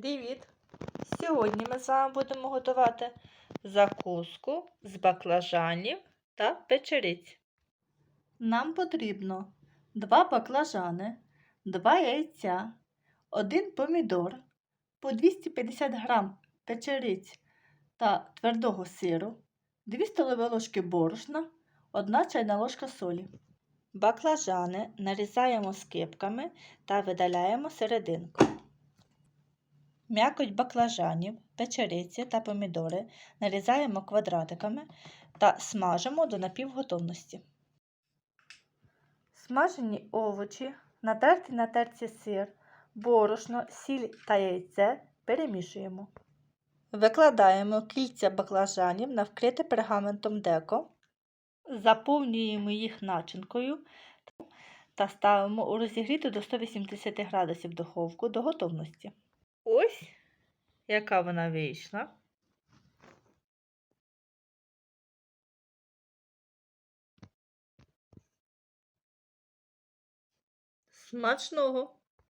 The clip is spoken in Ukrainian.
Привіт! Сьогодні ми з вами будемо готувати закуску з баклажанів та печериць. Нам потрібно 2 баклажани, 2 яйця, 1 помідор, по 250 г печериць та твердого сиру, 2 столові ложки борошна, 1 чайна ложка солі. Баклажани нарізаємо скибками та видаляємо серединку. М'якоть баклажанів, печериці та помідори нарізаємо квадратиками та смажимо до напівготовності. Смажені овочі, натертий на терці сир, борошно, сіль та яйце перемішуємо. Викладаємо кільця баклажанів на вкрите пергаментом деко, заповнюємо їх начинкою та ставимо у розігріту до 180 градусів духовку до готовності. Ось яка вона вийшла. Смачного!